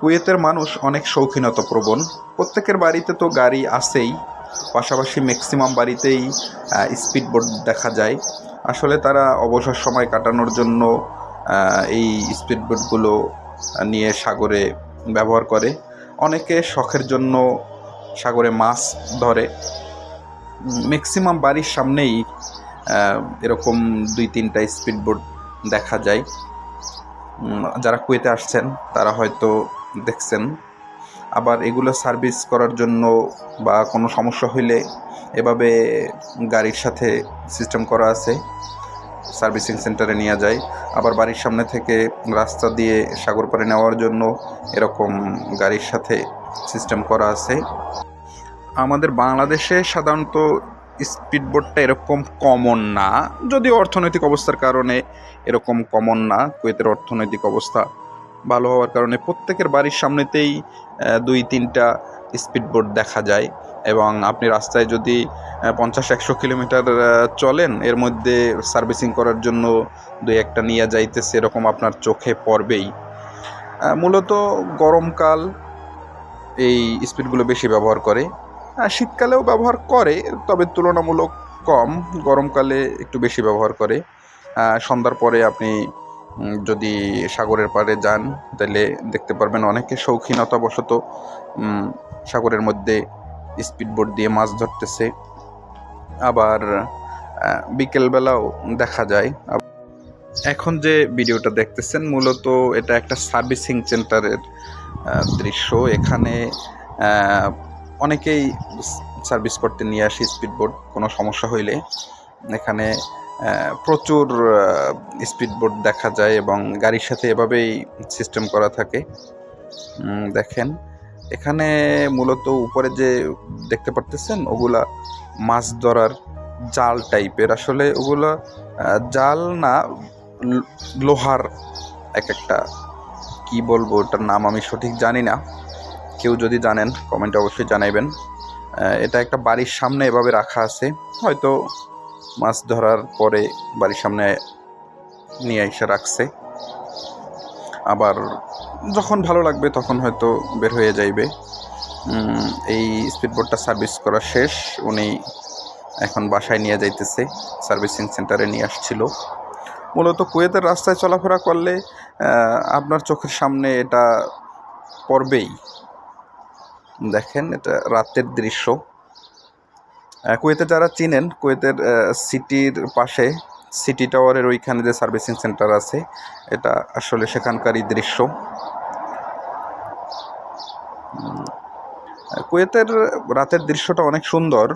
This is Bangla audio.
কুয়েতের মানুষ অনেক শৌখিনতা প্রবণ প্রত্যেকের বাড়িতে তো গাড়ি আসেই পাশাপাশি ম্যাক্সিমাম বাড়িতেই স্পিড বোট দেখা যায়। আসলে তারা অবসর সময় কাটানোর জন্য এই স্পিড বোটগুলো নিয়ে সাগরে ব্যবহার করে। অনেকে শখের জন্য সাগরে মাছ ধরে। ম্যাক্সিমাম বাড়ির সামনেই এরকম দুই তিনটা স্পিড বোট দেখা যায়। যারা কুয়েতে আসছেন, তারা হয়তো দেখছেন। আবার এগুলো সার্ভিস করার জন্য বা কোনো সমস্যা হইলে এভাবে গাড়ির সাথে সিস্টেম করা আছে। সার্ভিসিং সেন্টারে নিয়ে যায়। আবার বাড়ির সামনে থেকে রাস্তা দিয়ে সাগর পাড়ে নেওয়ার জন্য এরকম গাড়ির সাথে সিস্টেম করা আছে। আমাদের বাংলাদেশে সাধারণত স্পিড বোটটা এরকম কমন না। যদিও অর্থনৈতিক অবস্থার কারণে এরকম কমন না। কুয়েতের অর্থনৈতিক অবস্থা ভালো হওয়ার কারণে প্রত্যেকের বাড়ির সামনেতেই দুই তিনটা স্পিড বোট দেখা যায় এবং আপনি রাস্তায় যদি পঞ্চাশ, একশো কিলোমিটার চলেন, এর মধ্যে সার্ভিসিং করার জন্য দুই একটা নিয়ে যাইতে সেরকম আপনার চোখে পড়বেই। মূলত গরমকাল এই স্পিডগুলো বেশি ব্যবহার করে। শীতকালেও ব্যবহার করে, তবে তুলনামূলক কম। গরমকালে একটু বেশি ব্যবহার করে। সন্ধ্যার পরে আপনি যদি সাগরের পাড়ে যান, তাহলে দেখতে পারবেন অনেকে শৌখিনতাবশত সাগরের মধ্যে স্পিডবোট দিয়ে মাছ ধরতেছে। আবার বিকেলবেলাও দেখা যায়। এখন যে ভিডিওটা দেখতেছেন, মূলত এটা একটা সার্ভিসিং সেন্টারের দৃশ্য। এখানে অনেকেই সার্ভিস করতে নিয়ে আসি স্পিডবোট, কোনো সমস্যা হইলে। এখানে প্রচুর স্পিডবোট দেখা যায় এবং গাড়ির সাথে এভাবেই সিস্টেম করা থাকে। দেখেন, এখানে মূলত উপরে যে দেখতে পারতেছেন, ওগুলা মাছ ধরার জাল টাইপের আসলে ওগুলা জাল না, লোহার এক একটা। কি বলব, ওটার নাম আমি সঠিক জানি না। কেউ যদি জানেন কমেন্টে অবশ্যই জানাইবেন। এটা একটা বাড়ির সামনে এভাবে রাখা আছে। হয়তো মাছ ধরার পরে বাড়ির সামনে নিয়ে এসে রাখছে। আবার যখন ভালো লাগবে তখন হয়তো বের হয়ে যাইবে। এই স্পিডবোটটা সার্ভিস করা শেষ। উনি এখন বাসায় নিয়ে যাইতেছে, সার্ভিসিং সেন্টারে নিয়ে আসছিল। মূলত কুয়েতের রাস্তায় চলাফেরা করলে আপনার চোখের সামনে এটা পড়বেই। দেখেন, এটা রাতের দৃশ্য। কুয়েতে যারা চিনেন, কুয়েতের সিটির পাশে, সিটি টাওয়ারের ওইখানে যে সার্ভিসিং সেন্টার আছে, এটা আসলে সেখানকারই দৃশ্য। কুয়েতের রাতের দৃশ্যটা অনেক সুন্দর।